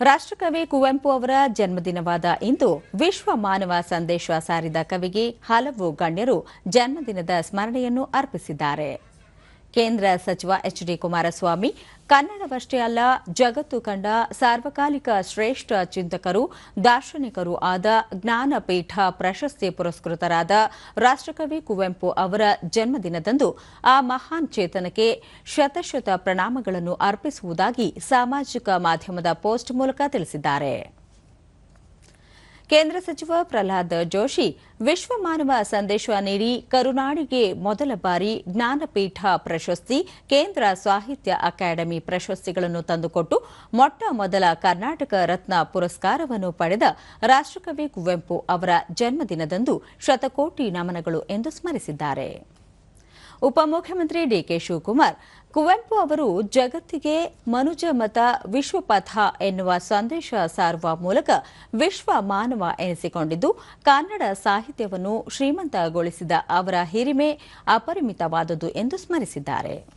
ರಾಷ್ಟ್ರಕವಿ ಕುವೆಂಪು ಅವರ ಜನ್ಮದಿನವಾದ ಇಂದು ವಿಶ್ವ ಮಾನವ ಸಂದೇಶ ಸಾರಿದ ಕವಿಗೆ ಹಲವು ಗಣ್ಯರು ಜನ್ಮದಿನದ ಸ್ಮರಣೆಯನ್ನು ಅರ್ಪಿಸಿದ್ದಾರೆ. ಕೇಂದ್ರ ಸಚಿವ ಎಚ್ ಡಿ ಕುಮಾರಸ್ವಾಮಿ, ಕನ್ನಡವಷ್ಟೇ ಅಲ್ಲ, ಜಗತ್ತು ಕಂಡ ಸಾರ್ವಕಾಲಿಕ ಶ್ರೇಷ್ಠ ಚಿಂತಕರು, ದಾರ್ಶನಿಕರು ಆದ ಜ್ಞಾನಪೀಠ ಪ್ರಶಸ್ತಿ ಪುರಸ್ಕೃತರಾದ ರಾಷ್ಟ್ರಕವಿ ಕುವೆಂಪು ಅವರ ಜನ್ಮದಿನದಂದು ಆ ಮಹಾನ್ ಚೇತನಕ್ಕೆ ಶತಶತ ಪ್ರಣಾಮಗಳನ್ನು ಅರ್ಪಿಸುವುದಾಗಿ ಸಾಮಾಜಿಕ ಮಾಧ್ಯಮದ ಪೋಸ್ಟ್ ಮೂಲಕ ತಿಳಿಸಿದ್ದಾರೆ. ಕೇಂದ್ರ ಸಚಿವ ಪ್ರಹ್ಲಾದ್ ಜೋಶಿ ವಿಶ್ವ ಮಾನವ ಸಂದೇಶ ನೀಡಿ ಕರುನಾಡಿಗೆ ಮೊದಲ ಬಾರಿ ಜ್ಞಾನಪೀಠ ಪ್ರಶಸ್ತಿ, ಕೇಂದ್ರ ಸಾಹಿತ್ಯ ಅಕಾಡೆಮಿ ಪ್ರಶಸ್ತಿಗಳನ್ನು ತಂದುಕೊಟ್ಟು ಮೊಟ್ಟ ಮೊದಲ ಕರ್ನಾಟಕ ರತ್ನ ಪುರಸ್ಕಾರವನ್ನು ಪಡೆದ ರಾಷ್ಟ್ರಕವಿ ಕುವೆಂಪು ಅವರ ಜನ್ಮದಿನದಂದು ಶತಕೋಟಿ ನಮನಗಳು ಎಂದು ಸ್ಮರಿಸಿದ್ದಾರೆ. ಉಪಮುಖ್ಯಮಂತ್ರಿ ಡಿಕೆ ಶಿವಕುಮಾರ್, ಕುವೆಂಪು ಅವರು ಜಗತ್ತಿಗೆ ಮನುಜ ಮತ ವಿಶ್ವಪಥ ಎನ್ನುವ ಸಂದೇಶ ಸಾರುವ ಮೂಲಕ ವಿಶ್ವ ಮಾನವ ಎನಿಸಿಕೊಂಡಿದ್ದು, ಕನ್ನಡ ಸಾಹಿತ್ಯವನ್ನು ಶ್ರೀಮಂತಗೊಳಿಸಿದ ಅವರ ಹಿರಿಮೆ ಅಪರಿಮಿತವಾದುದು ಎಂದು ಸ್ಮರಿಸಿದ್ದಾರೆ.